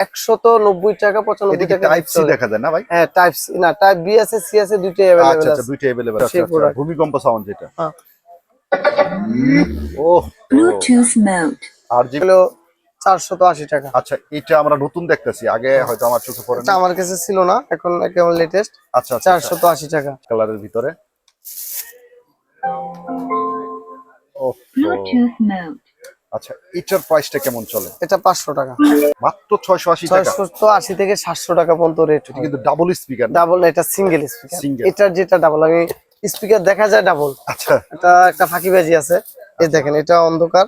একশত নব্বই টাকা পঁচানব্বই এদিকে টাকা টাইপ সি চলে। দেখা যায় না ভাই হ্যাঁ টাইপ সি না টাইপ বি আছে সি আছে দুইটাই আচ্ছা অ্যাভেলেবেল আচ্ছা আছে দুইটা अवेलेबल আছে সেই আচ্ছা, product। ভূমিকম্প সাউন্ড যেটা হ্যাঁ। ও Bluetooth mode. আর যে হলো চারশত আশি টাকা আচ্ছা এটা আমরা নতুন দেখতেছি আগে হয়তো আমার চোখে পড়ে এটা আমার কাছে ছিল না এখন একেবারে লেটেস্ট আচ্ছা আচ্ছা চারশত আশি টাকা কালারের ভিতরে ও Bluetooth mode. আচ্ছা এটার প্রাইসটা কেমন চলে? এটা পাঁচশো টাকা। মাত্র ছয়শো আশি টাকা? ছয়শত আশি থেকে সাতশো টাকা পর্যন্ত রেট এটা কিন্তু ডাবল স্পিকার ডাবল এটা সিঙ্গেল স্পিকার। এটার যেটা ডাবল আমি স্পিকার দেখা যায় ডাবল আচ্ছা। এটা একটা ফাঁকিবাজি আছে। এই দেখেন এটা অন্ধকার।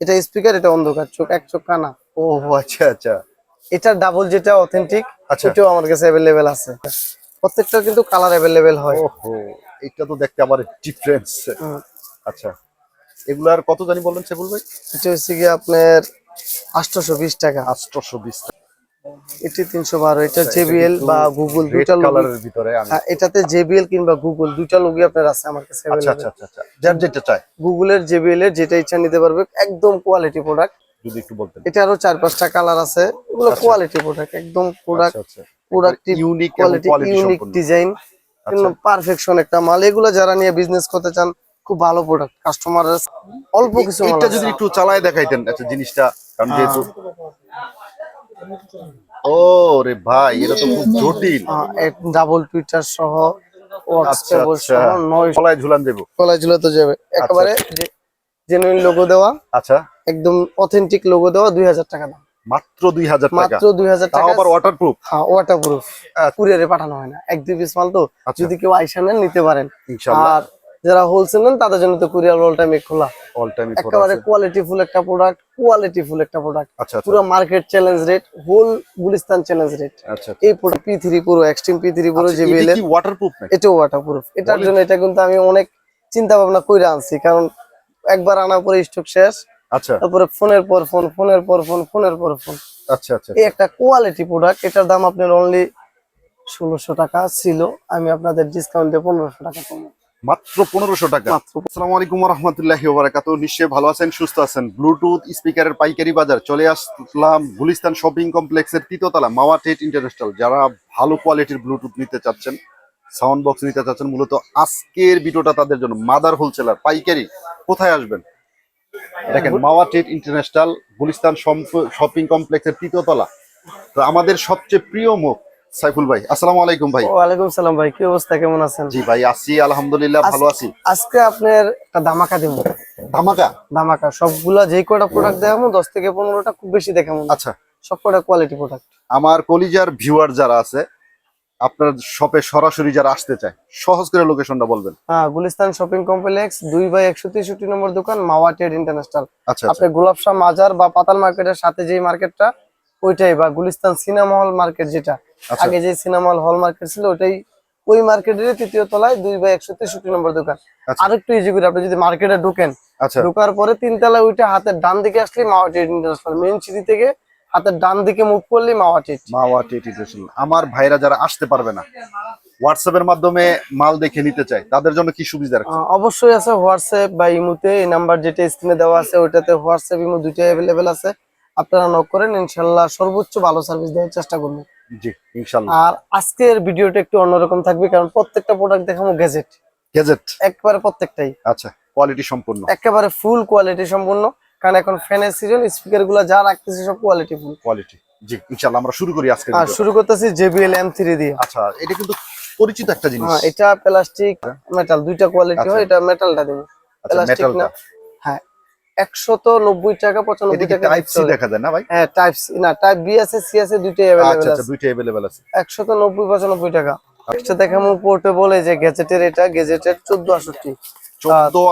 এটা স্পিকার এটা অন্ধকার। চোখ এক চোখ কানা। ও আচ্ছা আচ্ছা। এটা ডাবল যেটা অথেন্টিক আচ্ছা। ওটাও আমার কাছে অ্যাভেলেবেল আছে। প্রত্যেকটা কিন্তু কালার অ্যাভেলেবেল হয়। ওহো এটা তো দেখতে আবার ডিফারেন্স। আচ্ছা। এগুলার কত জানি বললেন সেগুল ভাই? এটা হচ্ছে কি আপনার আটশোশো বিশ টাকা। আটশোশো বিশ এটি তিনশো বারো এটা জেবিএল বা গুগল দুইটা লোগো কালারের ভিতরে আমি হ্যাঁ এটাতে জেবিএল কিংবা গুগল দুইটা লোগই আপনার আছে আমার কাছে আচ্ছা আচ্ছা আচ্ছা আচ্ছা। যার যেটা চাই গুগলের জেবিএল এর যেটা ইচ্ছা নিতে পারবে একদম কোয়ালিটি প্রোডাক্ট যদি একটু বলতেন। এটা আরও চার পাঁচটা কালার আছে এগুলো কোয়ালিটি প্রোডাক্ট একদম প্রোডাক্ট আচ্ছা। আচ্ছা product unique quality unique design আচ্ছা। পারফেকশন একটা মাল। এগুলো যারা নিয়ে বিজনেস করতে চান খুব ভালো প্রোডাক্ট কাস্টমার অল্প কিছু এটা যদি একটু চালায় দেখাইতেন আচ্ছা জিনিসটা কারণ যেহেতু ও রে ভাই এটা তো খুব জটিল। ডাবল টুইটার সহ আচ্ছা আচ্ছা। ঝুলান দেবো। ঝুলাতে যাবে। একেবারে জেনুইন লোগো দেওয়া। আচ্ছা। একদম অথেন্টিক লোগো দেওয়া দুই হাজার টাকা দাম। মাত্র দুই হাজার মাত্র দুই হাজার টাকা। আবার ওয়াটারপ্রুফ হ্যাঁ ওয়াটার আচ্ছা। কুরিয়ারে পাঠানো হয় না। এক দুই পিস মাল তো আচ্ছা। যদি কেউ আইসা নেন নিতে পারেন। আর যারা হোলসেল নেন তাদের জন্য তো কুরিয়ার অল টাইমে খোলা। অল টাইম একেবারে কোয়ালিটি ফুল একটা প্রোডাক্ট কোয়ালিটি ফুল একটা প্রোডাক্ট আচ্ছা আচ্ছা। পুরো market challenge rate whole Gulistan challenge rate আচ্ছা এই প্রোডাক্ট পি থ্রি পুরো এক্সট্রিম পি থ্রি পুরো যে কি ওয়াটারপ্রুফ এটাও ওয়াটার প্রুফ এটার জন্য এটা কিন্তু আমি অনেক চিন্তা ভাবনা করে আনছি কারণ একবার আনার পরে স্টক শেষ। আচ্ছা। তারপরে ফোনের পর ফোন ফোনের পর ফোন ফোনের পর ফোন। আচ্ছা আচ্ছা এই একটা কোয়ালিটি প্রোডাক্ট এটার দাম আপনার অনলি ষোলোশো টাকা ছিল। আমি আপনাদের ডিসকাউন্টে পনেরোশো টাকা কম মাত্র পনেরোশো টাকা। আসসালামু আলাইকুম রহমতুল্লাহি ওবারাকাতু নিশ্চয়ই ভালো আছেন সুস্থ আছেন? ব্লুটুথ স্পিকারের পাইকারি বাজার চলে আসলাম গুলিস্তান শপিং কমপ্লেক্সের তৃতীয়তলা মাওয়া টেট ইন্টারন্যাশনাল। যারা ভালো কোয়ালিটির ব্লুটুথ নিতে চাচ্ছেন সাউন্ড বক্স নিতে চাচ্ছেন মূলত আজকের ভিডিওটা তাদের জন্য। মাদার হোলসেলার পাইকারি কোথায় আসবেন? দেখেন মাওয়া টেট ইন্টারন্যাশনাল গুলিস্তান শপিং কমপ্লেক্সের তৃতীয়তলা। তো আমাদের সবচেয়ে প্রিয় মুখ সাইফুল ভাই আসসালামু আলাইকুম ভাই। ওয়ালাইকুম সালাম ভাই কি অবস্থা? কেমন আছেন? জি ভাই আছি আলহামদুলিল্লাহ ভালো আছি। আজকে আপনার একটা ধামাকা দিব। ধামাকা? ধামাকা সবগুলা যে কয়টা প্রোডাক্ট দেখাবো দশ থেকে পনেরোটা খুব বেশি দেখাবো। আচ্ছা। সব কয়টা কোয়ালিটি প্রোডাক্ট আমার কলিজার ভিউয়ার যারা আছে আপনার শপে সরাসরি যারা আসতে চায় সহজ করে লোকেশনটা বলবেন। হ্যাঁ গুলিস্তান শপিং কমপ্লেক্স দুই বাই একশো তেষট্টি নম্বর দোকান মাওয়া ট্রেড ইন্টারন্যাশনাল আচ্ছা আচ্ছা। আপনি গোলাপশাহ মাজার বা পাতাল মার্কেটের সাথে যে মার্কেটটা ওইটাই বা গুলিস্তান সিনেমা হল মার্কেট যেটা আচ্ছা। আগে যে সিনেমা হল হল মার্কেট ছিল ওইটাই ওই মার্কেটের তৃতীয় তলায় দুই বাই একশো তেষট্টি নম্বর দোকান। আচ্ছা। আরেকটু ইজি করে আপনি যদি মার্কেটে ঢুকেন আচ্ছা। ঢোকার পরে তিন তলায় ওইটা হাতের ডান দিকে আসলে Mawa trade international main city থেকে হাতের ডান দিকে মুভ করলে মাওয়া ট্রেড মাওয়া টেট ইন্টারন্যাশনাল আমার ভাইরা যারা আসতে পারবে না হোয়াটসঅ্যাপের মাধ্যমে মাল দেখে নিতে চায় তাদের জন্য কি সুবিধা রাখছে অবশ্যই আছে হোয়াটসঅ্যাপ বা ইমুতে এই নাম্বার যেটা স্ক্রিনে দেওয়া আছে ওইটাতে হোয়াটসঅ্যাপ ইমু দুইটাই অ্যাভেলেবেল আছে। আপনারা নক করেন ইনশাল্লাহ সর্বোচ্চ ভালো সার্ভিস দেওয়ার চেষ্টা করব। জি ইনশাল্লাহ আর আজকের ভিডিওটা একটু অন্যরকম থাকবে কারণ প্রত্যেকটা প্রোডাক্ট দেখাবো গ্যাজেট গেজেট একবারে প্রত্যেকটাই। আচ্ছা কোয়ালিটি সম্পূর্ণ। একেবারে ফুল কোয়ালিটি সম্পূর্ণ কারণ এখন ফ্যানের সিজন স্পিকারগুলো যা রাখতেছে সব কোয়ালিটি ফুল কোয়ালিটি জি ইনশাল্লাহ আমরা শুরু করি আজকে আর শুরু করতেছি জেবিএল এম থ্রি দিয়ে। আচ্ছা এটা কিন্তু পরিচিত একটা জিনিস। হ্যাঁ এটা প্লাস্টিক মেটাল দুইটা কোয়ালিটি আচ্ছা। হয় এটা মেটালটা দেবো। প্লাস্টিক না। হ্যাঁ একশত নব্বই টাকা দেখা যায় না ভাই? হ্যাঁ, টাইপ না টাইপ দুইটাই আচ্ছা, আচ্ছা, নব্বই পঁচানব্বই টাকা। আচ্ছা, যে গ্যাজেটের এটা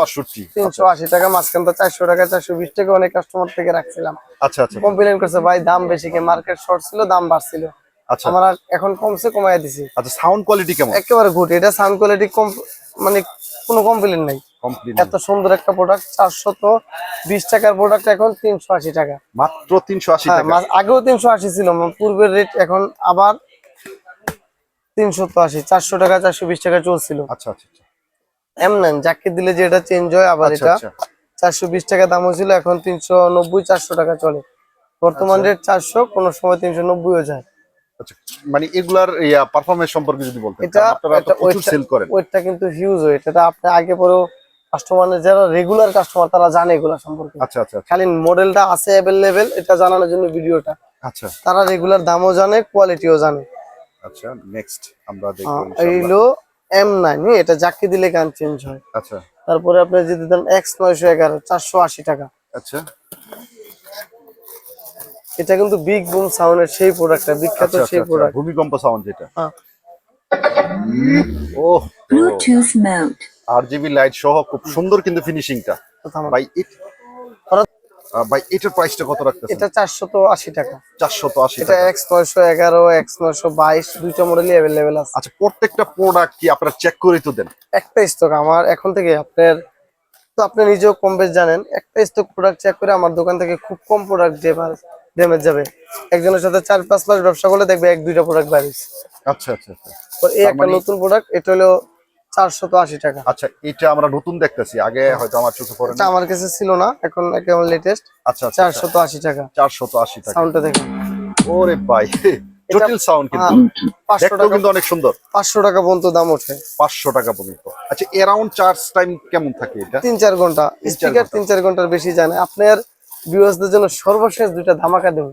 আষট্টি তিনশো আশি টাকা মাঝখানটা চারশো টাকা চারশো বিশ টাকা অনেক কাস্টমার থেকে রাখছিলাম। আচ্ছা আচ্ছা। কমপ্লেন করছে ভাই দাম বেশি মার্কেট শর্ট ছিল দাম বাড়ছিল। আচ্ছা। আমরা এখন কমছে কমায় দিছি। আচ্ছা সাউন্ড কোয়ালিটি কেমন? একেবারে গুড এটা সাউন্ড কোয়ালিটি কম মানে কোনো কমপ্লেন নাই। এত সুন্দর একটা প্রোডাক্ট চারশো তো বিশ টাকার প্রোডাক্ট এখন তিনশো আশি টাকা। মাত্র 380 হ্যাঁ টাকা। মা- আগেও তিনশো আশি ছিল পূর্বের রেট এখন আবার তিনশো তো আশি চারশো টাকা চারশো বিশ টাকা চলছিল। আচ্ছা আচ্ছা আচ্ছা। এম নেন যাকে দিলে যে এটা চেঞ্জ হয় আবার আচ্ছা এটা আচ্ছা। চারশো বিশ টাকা দাম হয়েছিল এখন তিনশো নব্বই চারশো টাকা চলে। বর্তমান আচ্ছা। রেট চারশো কোনো সময় তিনশো নব্বইও যায়। আচ্ছা মানে এগুলার ইয়া পারফরমেন্স সম্পর্কে যদি বলতেন এটা- প্রচুর সেল করেন। ওয়েটটা কিন্তু হিউজ ওয়েট এটা আপনি আগে পরেও কাস্টমার যারা রেগুলার কাস্টমার তারা জানে এগুলো সম্পর্কে। আচ্ছা আচ্ছা আচ্ছা, খালি মডেলটা আছে অ্যাভেলেবেল এটা জানানোর জন্য ভিডিওটা আচ্ছা। তারা রেগুলার দামও জানে কোয়ালিটিও জানে। আচ্ছা নেক্সট আমরা দেখব। এইলো এম নাইন এটা জাকি দিলে গান চেঞ্জ হয়। আচ্ছা। তারপরে আপনি যদি দেন এক্স নয়শো এগারো চারশো আশি টাকা। আচ্ছা। এটা কিন্তু বিগ বুম সাউন্ডের সেই প্রোডাক্টটা বিখ্যাত আচ্ছা সেই আচ্ছা, প্রোডাক্ট আচ্ছা ভূমিকম্প সাউন্ড যেটা। ও Bluetooth mode. R GB light সহ খুব সুন্দর কিন্তু ফিনিশিংটা ভাই it- আহ, ভাই এটার প্রাইসটা কত রাখতেছেন? এটা চারশো তো আশি টাকা। চারশো তো আশি এটা টাকা। এক্স নয়শো এগারো এক্স নয়শো বাইশ দুইটা মডেলই আছে। আচ্ছা প্রত্যেকটা প্রোডাক্ট কি আপনারা চেক করে তো দেন? একটা স্টক আমার এখন থেকে আপনার তো আপনি নিজেও কম বেশ জানেন একটা স্টক প্রোডাক্ট চেক করে আমার দোকান থেকে খুব কম প্রোডাক্ট ড্যামেজ যাবে। একজনের সাথে চার পাঁচ মাস ব্যবসা করলে দেখবে এক দুইটা প্রোডাক্ট বাড়িছে আচ্ছা আচ্ছা আচ্ছা। এই একটা মানে- নতুন প্রোডাক্ট এটা হলো তো আশি টাকা। আচ্ছা এটা আমরা নতুন দেখতেছি। আগে হয়তো আমার চোখে পড়ে এটা আমার কাছে ছিল না এখন একেবারে লেটেস্ট আচ্ছা আচ্ছা তো আশি টাকা। তো আশি টাকা। সাউন্ডটা দেখুন। ওরে ভাই জটিল সাউন্ড কিন্তু। দেখতেও অনেক সুন্দর। পাঁচশো টাকা পর্যন্ত দাম ওঠে। পাঁচশো টাকা পর্যন্ত। আচ্ছা এরাউন্ড চার্জ টাইম কেমন থাকে এটা? তিন চার ঘণ্টা। স্পিকার তিন চার ঘণ্টার বেশি জানে। আপনার ভিউয়ার্সদের জন্য সর্বশেষ দুইটা ধামাকা দেবো।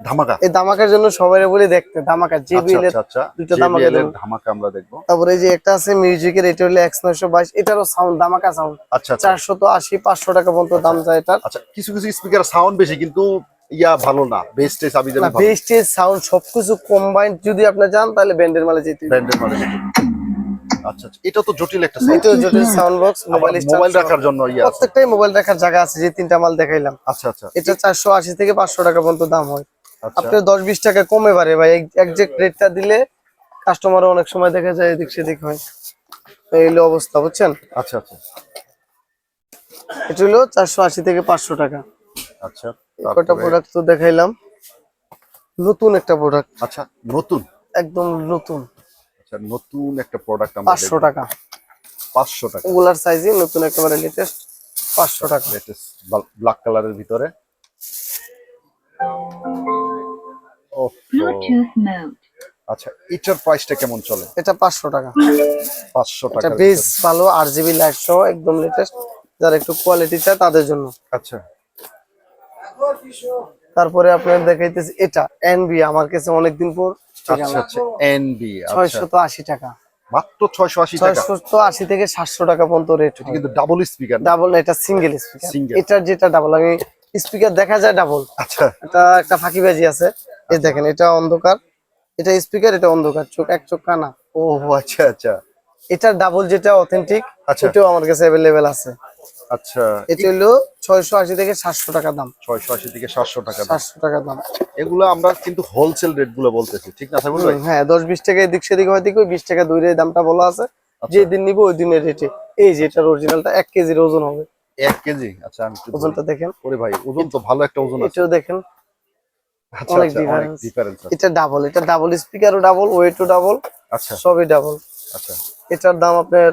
ধামাকা? এই ধামাকার জন্য সবাই বলে দেখতে ধামাকা আচ্ছা জেবিএল এর আচ্ছা। আচ্ছা ধামাকা JBL এর দেবো। ধামাকা আমরা দেখব। তারপরে এই যে একটা আছে মিউজিকের এটা হলো এক্স নয়শো বাইশ এটারও সাউন্ড ধামাকা সাউন্ড আচ্ছা আচ্ছা। চারশো তো আশি পাঁচশো টাকা পর্যন্ত দাম যায় এটার। আচ্ছা কিছু কিছু স্পিকার সাউন্ড বেশি কিন্তু ইয়া ভালো না বেস্ট টেস আবি যাবে ভালো। বেস্টেজ সাউন্ড সবকিছু কম্বাইন্ড যদি আপনি যান তাহলে ব্যান্ডের মালে যেতে হবে। ব্র্যান্ডের মানে যেটা। আচ্ছা আচ্ছা। এটা তো জটিল একটা সাউন্ড জটিল সাউন্ড বক্স মোবাইল মোবাইল রাখার জন্য ইয়া প্রত্যেকটাই মোবাইল রাখার জায়গা আছে যে তিনটা মাল দেখাইলাম। আচ্ছা আচ্ছা। এটা চারশো আশি থেকে পাঁচশো টাকা পর্যন্ত দাম হয়। আচ্ছা। টাকা কমে পারে ভাই। একজ্যাক্ট রেটটা দিলে কাস্টমারও অনেক সময় দেখা যায় এদিক সেদিক হয়। এই হলো অবস্থা বুঝছেন? আচ্ছা আচ্ছা। এটা হলো চারশো আশি থেকে পাঁচশো টাকা। আচ্ছা প্রোডাক্ট তো দেখাইলাম। নতুন একটা প্রোডাক্ট আচ্ছা নতুন? একদম নতুন। নতুন একটা প্রোডাক্ট আমরা পাঁচশো টাকা। পাঁচশো টাকা। ওগুলার সাইজে নতুন একেবারে লেটেস্ট পাঁচশো টাকা। লেটেস্ট ব্ল্যাক কালারের ভিতরে। ও. আচ্ছা এটার প্রাইসটা কেমন চলে? এটা পাঁচশো টাকা। পাঁচশো এটা টাকা বেশ ভালো আর জিবি লাইট সহ একদম লেটেস্ট যারা একটু কোয়ালিটি চায় তাদের জন্য। আচ্ছা। তারপরে আপনার দেখাইতেছি এটা এনবি আমার কাছে অনেকদিন পর। আচ্ছা আচ্ছা। এনবি আচ্ছা। টাকা। মাত্র টাকা? থেকে সাতশো টাকা পর্যন্ত রেট এটা কিন্তু ডাবল স্পিকার ডাবল এটা সিঙ্গেল স্পিকার যেটা ডাবল আমি স্পিকার দেখা যায় ডাবল আচ্ছা। এটা একটা ফাঁকিবাজি আছে। এই দেখেন এটা অন্ধকার। এটা স্পিকার এটা অন্ধকার। চোখ এক চোখ কানা। ও আচ্ছা আচ্ছা। এটার ডাবল যেটা অথেন্টিক আচ্ছা। ওটাও আমার কাছে অ্যাভেলেবেল আছে। আচ্ছা এটা হলো ছয়শো আশি থেকে সাতশো টাকা দাম। ছয়শো আশি থেকে সাতশো টাকা। সাতশো টাকা দাম। এগুলো আমরা কিন্তু হোলসেল রেটগুলো বলতেছি ঠিক না হ্যাঁ দশ বিশ টাকা এদিক সেদিক হয় দিকে বিশ টাকা দামটা বলা আছে। আচ্ছা। যে নিবো ওই দিনের রেটে এই যে এটার অরিজিনালটা এক কেজির ওজন হবে। এক কেজি? আচ্ছা আমি ওজনটা দেখেন। ওরে ভাই ওজন তো ভালো একটা ওজন এটাও দেখেন। আচ্ছা অনেক আচ্ছা। ডিফারেন্স এটা ডাবল এটা ডাবল স্পিকারও ডাবল ওয়েটও ডাবল আচ্ছা। সবই ডাবল আচ্ছা। এটার দাম আপনার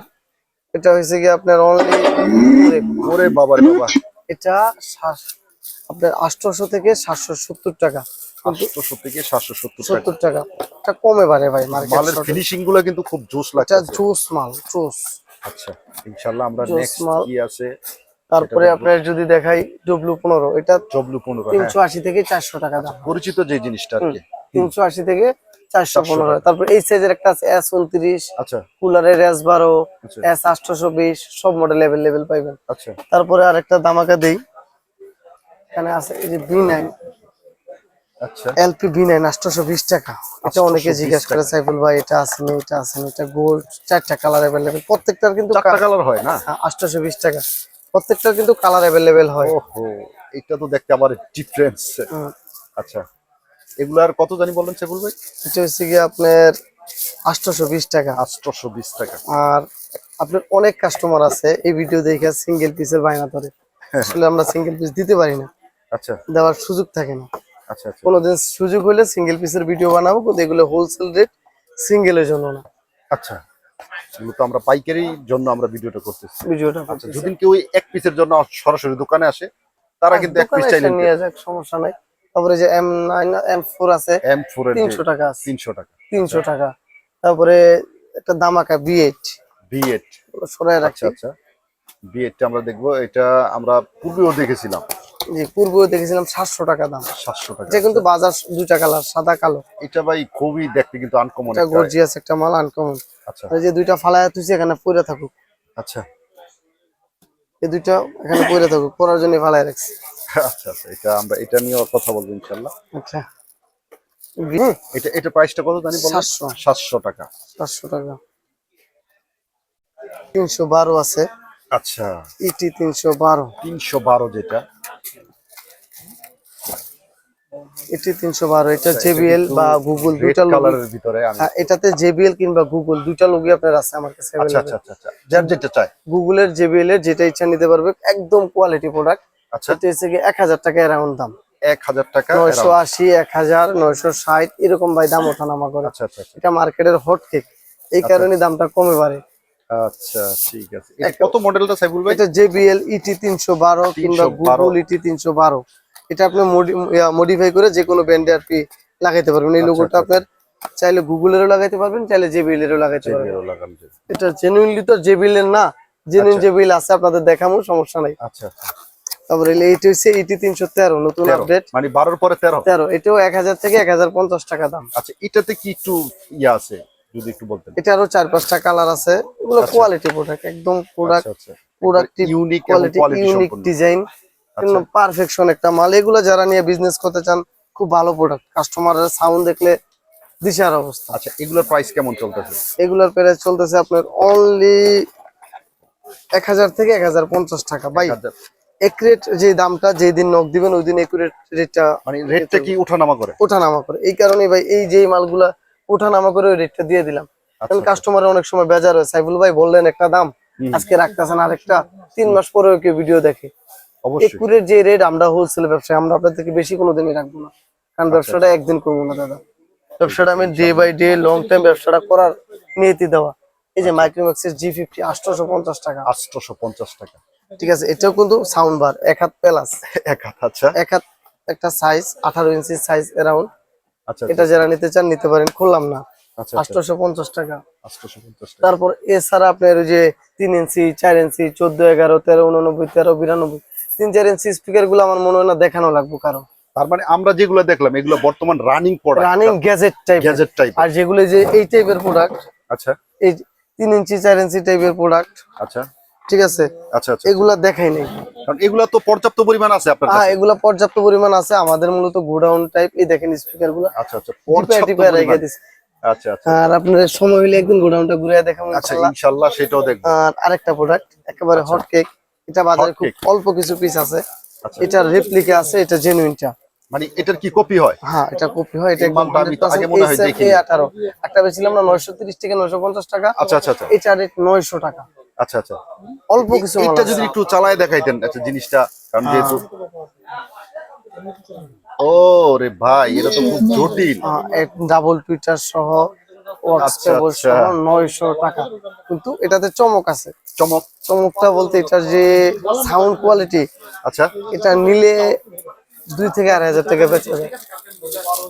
এটা হয়েছে কি আপনার অনলি ওরে বাবা বাবা। এটা আপনার আটশোশো থেকে সাতশো সত্তর টাকা। আটশোশো থেকে সাতশো সত্তর টাকা। এটা কমে পারে ভাই মালের ফিনিশিংগুলো কিন্তু খুব জোস এটা লাগছে জুস মাল জুস আচ্ছা ইনশাআল্লাহ আমরা নেক্সট কি আছে তারপরে আপনার যদি দেখাই ডব্লিউ পনেরো এটা জবলু পনেরো হ্যাঁ। তিনশো আশি থেকে চারশো টাকা দাম। পরিচিত যে জিনিসটা তিনশো আশি থেকে চারশো 400 পনেরো। তারপর এই সাইজের একটা আছে এস উনত্রিশ আচ্ছা। কুলারের এস বারো আচ্ছা। এস বিশ সব মডেল অ্যাভেলেবেল পাইবেন। আচ্ছা। তারপরে আরেকটা দামাকা দেই। এখানে আছে এই যে বি নাইন আচ্ছা। এলপি বি নাইন আটশোশো বিশ টাকা। এটা অনেকে 820 জিজ্ঞাসা করে। সাইফুল ভাই এটা আসেনি এটা আসেনি এটা গোল্ড চারটা কালার অ্যাভেলেবেল প্রত্যেকটার কিন্তু কালার হয় না? আটশোশো বিশ টাকা। প্রত্যেকটার কিন্তু কালার অ্যাভেলেবেল হয়। এটা তো দেখতে আবার ডিফারেন্স। আচ্ছা। এগুলার কত জানি বললেন সেগুল ভাই? এটা হচ্ছে গিয়ে আপনার আটশোশো বিশ টাকা। আটশোশো বিশ টাকা। আর আপনার অনেক কাস্টমার আছে এই ভিডিও দেখে সিঙ্গেল পিসের বায়না ধরে। আসলে আমরা সিঙ্গেল পিস দিতে পারি না। আচ্ছা। দেওয়ার সুযোগ থাকে না। আচ্ছা আচ্ছা। কোনোদিন সুযোগ হলে সিঙ্গেল পিসের ভিডিও বানাবো কিন্তু এগুলো হোলসেল রেট সিঙ্গেলের জন্য না। আচ্ছা। এগুলো তো আমরা পাইকারি জন্য আমরা ভিডিওটা করতেছি। ভিডিওটা আচ্ছা যদি কেউ এক পিসের জন্য সরাসরি দোকানে আসে তারা কিন্তু এক পিস চাইলে নিয়ে যাক সমস্যা নাই। তারপরে যে এম নাইন এম ফোর আছে এম ফোর তিনশো টাকা আছে। তিনশো টাকা। তিনশো টাকা। তারপরে একটা দামাকা বি এইট বি এইট সরাই আচ্ছা রাখছি। আচ্ছা। বি এইটটা আমরা দেখব। এটা আমরা পূর্বেও দেখেছিলাম। জি পূর্বেও দেখেছিলাম সাতশো টাকা দাম। সাতশো টাকা এটা কিন্তু বাজার দুইটা কালার সাদা কালো। এটা ভাই খুবই দেখতে কিন্তু আনকমন এটা গর্জিয়াস একটা মাল আনকমন আচ্ছা। এই যে দুইটা ফালায়া তুইছে এখানে পড়ে থাকুক। আচ্ছা। এই দুইটা এখানে পড়ে থাকুক পড়ার জন্য ফালায় রাখছি। আচ্ছা আচ্ছা এটা আমরা এটা নিয়েও কথা বলব ইনশাল্লাহ আচ্ছা। এটা এটা প্রাইসটা কত জানি বলুন? 700 সাতশো টাকা। পাঁচশো টাকা। তিনশো বারো আছে। আচ্ছা। ইটি তিনশো বারো। তিনশো বারো যেটা। ইটি তিনশো বারো এটা জেবিএল বা গুগল রেড দুইটা লোক কালারের ভিতরে আমি এটাতে জেবিএল কিংবা গুগল দুইটা লোকই আপনার আছে আমার কাছে আচ্ছা আচ্ছা আচ্ছা আচ্ছা। যার যেটা চাই গুগলের জেবিএল এর যেটা ইচ্ছা নিতে পারবে একদম কোয়ালিটি প্রোডাক্ট আচ্ছা। হচ্ছে এক হাজার টাকা অ্যারাউন্ড দাম। এক হাজার টাকা নয়শো আশি এক হাজার নয়শো ষাট এরকম ভাই দাম ওঠানামা করে। আচ্ছা আচ্ছা আচ্ছা। এটা মার্কেটের হট কেক এই কারণে দামটা কমে পারে আচ্ছা ঠিক আছে। কত মডেলটা সাইফুল ভাই? এটা জেবিএল ইটি তিনশো বারো কিংবা গুগল ইটি তিনশো বারো। এটা আপনি মডিফাই করে যে কোনো ব্যান্ডে আর কি লাগাইতে পারবেন। এই আচ্ছা, লোগোটা আচ্ছা, আপনার চাইলে গুগলেরও লাগাইতে পারবেন চাইলে জেবিএল এরও লাগাইতে পারবেন। এটা জেনুইনলি তো জেবিএল এর না জেনুইন আচ্ছা। জেবিএল আছে আপনাদের দেখামো সমস্যা নাই। আচ্ছা আচ্ছা। তারপরে এইটা হচ্ছে ইটি তিনশো তেরো নতুন আপডেট মানে বারোর পরে তেরো। তেরো এটাও এক হাজার থেকে এক হাজার পঞ্চাশ টাকা দাম। আচ্ছা এটাতে কি একটু ইয়ে আছে যদি একটু বলতেন? এটা আরও চার পাঁচটা কালার আছে। এগুলো আচ্ছা। কোয়ালিটি প্রোডাক্ট একদম প্রোডাক্ট আচ্ছা। আচ্ছা product unique quality unique design আচ্ছা। পারফেকশন একটা মাল। এগুলো যারা নিয়ে বিজনেস করতে চান খুব ভালো প্রোডাক্ট কাস্টমারের সাউন্ড দেখলে দিশার অবস্থা। আচ্ছা এগুলোর প্রাইস কেমন চলতেছে? এগুলোর প্রাইস চলতেছে আপনার অনলি এক হাজার থেকে এক হাজার পঞ্চাশ টাকা ভাই। হাজার। একুরেট যে দামটা যেই দিন নক দিবেন ওই দিন একুরেট রেটটা মানে রেটটা কি ওঠানামা করে? ওঠানামা করে। এই কারণে ভাই এই যে মালগুলা ওঠানামা করে ওই রেটটা দিয়ে দিলাম। কারণ আচ্ছা কাস্টমারের অনেক সময় বেজার হয়। সাইফুল ভাই বললেন একটা দাম আজকে রাখতেছেন আরেকটা। তিন মাস পরেও কেউ ভিডিও দেখে। একুরের যে রেট আমরা হোলসেল ব্যবসায় আমরা আপনার থেকে বেশি কোনোদিনই রাখব না। কারণ আচ্ছা, ব্যবসাটা একদিন করব না দাদা। ব্যবসাটা আমি day by day long time ব্যবসাটা করার নিয়তি দেওয়া। এই আচ্ছা। যে মাইক্রোম্যাক্সের জি ফিফটি আটশোশো পঞ্চাশ টাকা। আটশোশো পঞ্চাশ টাকা। ঠিক আছে এটাও কিন্তু সাউন্ড বার এক হাত প্লাস এক হাত আচ্ছা। এক হাত একটা সাইজ আঠারো ইঞ্চি সাইজ অ্যারাউন্ড আচ্ছা এটা যারা নিতে চান নিতে পারেন খুললাম না। আচ্ছা আটশোশো পঞ্চাশ টাকা। আটশোশো পঞ্চাশ টাকা। তারপর এছাড়া আপনার ওই যে তিন ইঞ্চি চার ইঞ্চি চোদ্দ এগারো তেরো উননব্বই তেরো বিরানব্বই তিন চার ইঞ্চি স্পিকারগুলো আমার মনে হয় না দেখানো লাগবে কারও। তার মানে আমরা যেগুলো দেখলাম এগুলো বর্তমান running product running gadget type gadget type আর যেগুলো যে এই টাইপের প্রোডাক্ট আচ্ছা। এই তিন ইঞ্চি চার ইঞ্চি টাইপের প্রোডাক্ট আচ্ছা। ঠিক আছে? আচ্ছা আচ্ছা এগুলা দেখাই নেই। কারণ এগুলো তো পর্যাপ্ত পরিমাণ আছে আপনার হ্যাঁ এগুলা পর্যাপ্ত পরিমাণ আছে। আমাদের মূলত গোডাউন টাইপ এই দেখেন স্পিকারগুলা। আচ্ছা আচ্ছা পর্যাপ্ত পরিমাণ। আচ্ছা আচ্ছা। আর আপনার সময় হলে একদিন গোডাউনটা ঘুরে দেখাবো আচ্ছা ইনশাআল্লাহ। সেটাও দেখব। আর আরেকটা প্রোডাক্ট একেবারে হট কেক এটা বাজারে খুব অল্প কিছু পিস আছে। এটা রেপ্লিকা আছে এটা জেনুইনটা মানে এটার কি কপি হয়? হ্যাঁ এটা কপি হয়। এটা মালটা আমি তো আগে মনে হয় দেখিনি। আঠারো। একটা বেছিলাম না নয়শো তিরিশ থেকে নয়শো পঞ্চাশ টাকা। আচ্ছা আচ্ছা আচ্ছা। এটা রেট নয়শো টাকা। আচ্ছা আচ্ছা। অল্প কিছু এটা যদি একটু চালায় দেখাইতেন আচ্ছা জিনিসটা কারণ যেহেতু ও রে ভাই এটা তো খুব জটিল। ডাবল টুইটার সহ ওয়াক্স আচ্ছা, আচ্ছা। সহ নয়শো টাকা। কিন্তু এটাতে চমক আছে। চমক? চমকটা বলতে এটার যে সাউন্ড কোয়ালিটি আচ্ছা। এটা নিলে দুই থেকে আড়াই হাজার টাকা বেচা যায়।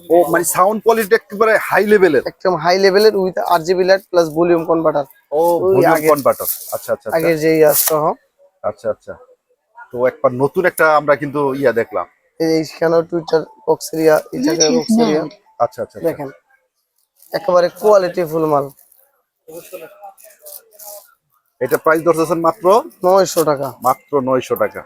ও মানে সাউন্ড কোয়ালিটি একেবারে হাই লেভেলের একদম হাই লেভেলের with R GB light plus volume converter O volume converter আচ্ছা আচ্ছা আগে যে ইয়ার সহ আচ্ছা আচ্ছা। তো একবার নতুন একটা আমরা কিন্তু ইয়া দেখলাম। এইখানেও টুইটার বক্সেরিয়া এটাকে Bluetooth বক্সেরিয়া আচ্ছা আচ্ছা আচ্ছা। দেখেন একেবারে কোয়ালিটি ফুল মাল। এটা প্রাইস ধরতেছেন মাত্র? নয়শো টাকা। মাত্র নয়শো টাকা।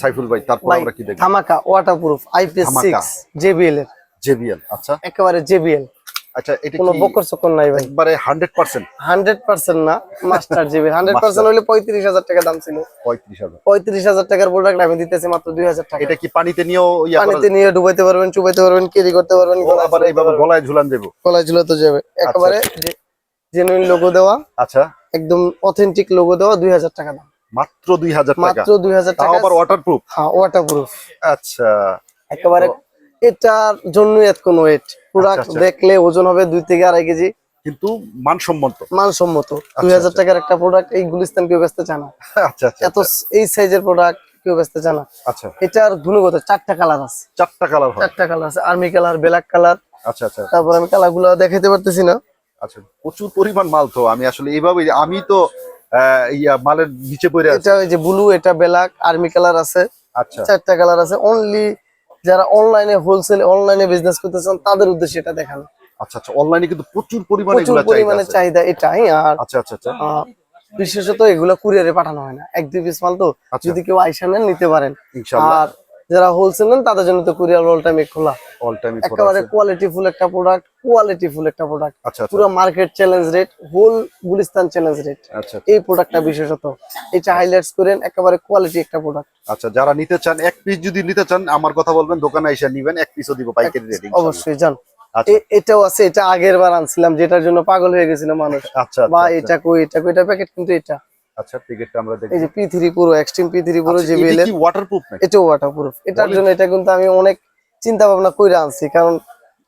সাইফুল ভাই তারপর আমরা কি দেখব? ধামাকা ওয়াটার প্রুফ আইপিএস ধামাকা। সিক্স জেবিএল এর। জেবিএল আচ্ছা। একেবারে জেবিএল আচ্ছা এটা কোনো বকর চকর নাই ভাই। একবারে হান্ড্রেড পার্সেন্ট হান্ড্রেড পার্সেন্ট না মাস্টার জিবি। হান্ড্রেড পার্সেন্ট হলে পঁয়ত্রিশ হাজার টাকা দাম ছিল। পঁয়ত্রিশ হাজার। পঁয়ত্রিশ হাজার টাকার প্রোডাক্ট আমি দিতেছি মাত্র দুই হাজার টাকা। এটা কি পানিতে নিয়েও ইয়া পানিতে নিয়ে ডুবাইতে পারবেন চুবাইতে পারবেন ক্যারি করতে পারবেন আবার এইভাবে গলায় ঝুলান দেবো। গলায় ঝুলাতে যাবে। একেবারে জেনুইন লোগো দেওয়া আচ্ছা। একদম অথেন্টিক লোগো দেওয়া দুই হাজার টাকা দাম। মাত্র দুই হাজার টাকা। মাত্র দুই হাজার তাও টাকা। আবার ওয়াটার প্রুফ হ্যাঁ ওয়াটার প্রুফ আচ্ছা। একেবারে এটার জন্য এত কোন ওয়েট প্রোডাক্ট আচ্ছা। দেখলে ওজন হবে দুই থেকে আড়াই কেজি। কিন্তু মানসম্মত। মানসম্মত। দুই হাজার টাকার একটা প্রোডাক্ট এই গুলিস্তান কেউ বেচতে চায় না। আচ্ছা আচ্ছা এত এই সাইজের প্রোডাক্ট কেউ আচ্ছা। এটার গুণগত চারটা কালার আছে। চারটা কালার চারটা কালার আছে। আর্মি কালার ব্ল্যাক কালার আচ্ছা আচ্ছা। তারপর আমি কালারগুলো দেখাতে পারতেছি না। আচ্ছা প্রচুর পরিমাণ মাল তো। আমি আসলে এইভাবে আমি তো ইয়া মালের নিচে পড়ে আছি। এটা ওই যে ব্লু এটা ব্ল্যাক আর্মি কালার আছে। আচ্ছা। চারটা কালার আছে। অনলি যারা অনলাইনে হোলসেল অনলাইনে বিজনেস করতে চান তাদের উদ্দেশ্যে এটা দেখানো। আচ্ছা আচ্ছা অনলাইনে কিন্তু প্রচুর পরিমাণে প্রচুর পরিমাণে চাহিদা এটাই আর আচ্ছা আচ্ছা আচ্ছা। বিশেষত এগুলো কুরিয়ারে পাঠানো হয় না। এক দুই পিস মাল তো আচ্ছা। যদি কেউ আইসা নেন নিতে পারেন। ইনশাআল্লাহ আর যারা হোলসেল নেন তাদের জন্য তো কুরিয়ার অল টাইম খোলা। অল টাইম একেবারে কোয়ালিটি ফুল একটা প্রোডাক্ট কোয়ালিটি ফুল একটা প্রোডাক্ট আচ্ছা আচ্ছা। পুরো market challenge rate whole Gulistan challenge rate আচ্ছা এই প্রোডাক্টটা বিশেষত। এটা হাইলাইটস করেন একেবারে কোয়ালিটি একটা প্রোডাক্ট আচ্ছা যারা নিতে চান এক পিস যদি নিতে চান আমার কথা বলবেন দোকানে এসে নিবেন এক পিসও দিব পাইকারি রেট অবশ্যই জান। আচ্ছা। এটাও আছে এটা আগের বার আনছিলাম যেটার জন্য পাগল হয়ে গেছিল মানুষ। আচ্ছা বা আচ্ছা, এটা কই এটা কই এটা প্যাকেট কিন্তু এটা। আচ্ছা টিকেটটা আমরা দেখি এই যে পি থ্রি পুরো এক্সট্রিম পি থ্রি পুরো যে এটা কি ওয়াটারপ্রুফ নাকি? এটাও ওয়াটারপ্রুফ এটার জন্য এটা কিন্তু আমি অনেক চিন্তা ভাবনা কইরা আনছি কারণ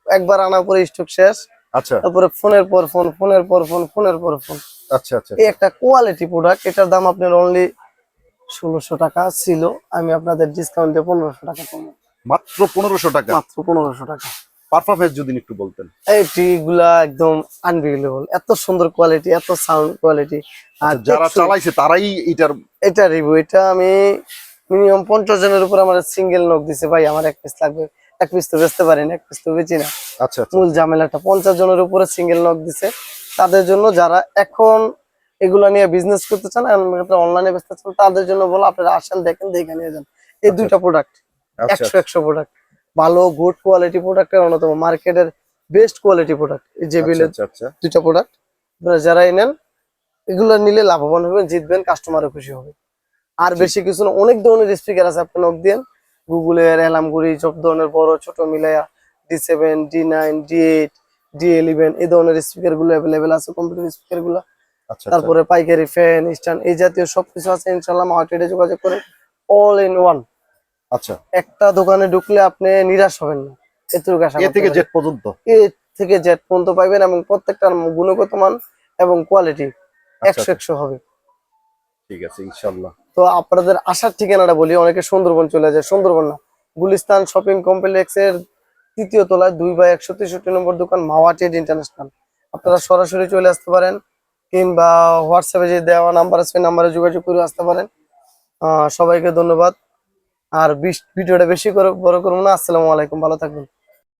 একবার আনার পরে স্টক শেষ। আচ্ছা। তারপরে ফোনের পর ফোন ফোনের পর ফোন ফোনের পর ফোন। আচ্ছা আচ্ছা এই একটা কোয়ালিটি প্রোডাক্ট এটার দাম আপনার অনলি ষোলোশো টাকা ছিল। আমি আপনাদের ডিসকাউন্ট দিয়ে পনেরোশো টাকা কমো মাত্র পনেরোশো টাকা? মাত্র পনেরোশো টাকা। পারফরমেন্স যদি একটু বলতেন। এইটি গুলা একদম আনবিলিভেবল এত সুন্দর কোয়ালিটি এত সাউন্ড কোয়ালিটি আর আচ্ছা, যারা চালাইছে তারাই এটার এটা রিভিউ এটা আমি মিনিমাম পঞ্চাশ জনের উপর আমার সিঙ্গেল নক দিছে। ভাই আমার এক পিস লাগবে। এক পিস তো বেচতে পারি না এক পিস তো বেচি না। আচ্ছা আচ্ছা। মূল ঝামেলাটা পঞ্চাশ জনের উপরে সিঙ্গেল নক দিছে। তাদের জন্য যারা এখন এগুলা নিয়ে বিজনেস করতে চান অনলাইনে বেচতে চান তাদের জন্য বলো আপনারা আসেন দেখেন দেখে নিয়ে যান। এই দুইটা প্রোডাক্ট আচ্ছা। একশো একশো প্রোডাক্ট ভালো গুড কোয়ালিটি প্রোডাক্টের অন্যতম মার্কেটের বেস্ট কোয়ালিটি প্রোডাক্ট এই যে বিলের আচ্ছা আচ্ছা। দুইটা প্রোডাক্ট যারাই নেন এগুলো নিলে লাভবান হবেন জিতবেন কাস্টমারও খুশি হবে। আর বেশি কিছু না অনেক ধরনের স্পিকার আছে আপনি নক দেন গুগলের অ্যালামগুড়ি সব ধরনের বড় ছোট মিলাইয়া D seven D nine D eight D eleven এই ধরনের স্পিকারগুলো অ্যাভেলেবেল আছে কম্পিউটার স্পিকারগুলো। আচ্ছা তারপরে পাইকারি ফ্যান স্ট্যান্ড এই জাতীয় সবকিছু আছে ইনশাল্লাহ মার্কেটে যোগাযোগ করে অল ইন ওয়ান আচ্ছা। একটা দোকানে ঢুকলে আপনি নিরাশ হবেন না। এটুকু আশা এ থেকে পর্যন্ত? এ থেকে জেড পর্যন্ত পাইবেন এবং প্রত্যেকটার গুণগত মান এবং কোয়ালিটি একশো আচ্ছা। একশো হবে। ঠিক আছে ইনশাল্লাহ তো আপনাদের আসার ঠিকানাটা বলি অনেকে সুন্দরবন চলে যায়। সুন্দরবন না গুলিস্তান শপিং কমপ্লেক্সের তৃতীয় তলায় দুই বাই একশো তেষট্টি নম্বর দোকান মাওয়া ট্রেড ইন্টারন্যাশনাল। আপনারা সরাসরি চলে আসতে পারেন কিংবা হোয়াটসঅ্যাপে যে দেওয়া নাম্বার আছে নাম্বারে যোগাযোগ করে আসতে পারেন। আহ, সবাইকে ধন্যবাদ। আর ভিডিওটা বেশি করে বড় করব না। আসসালামু আলাইকুম ভালো থাকবেন।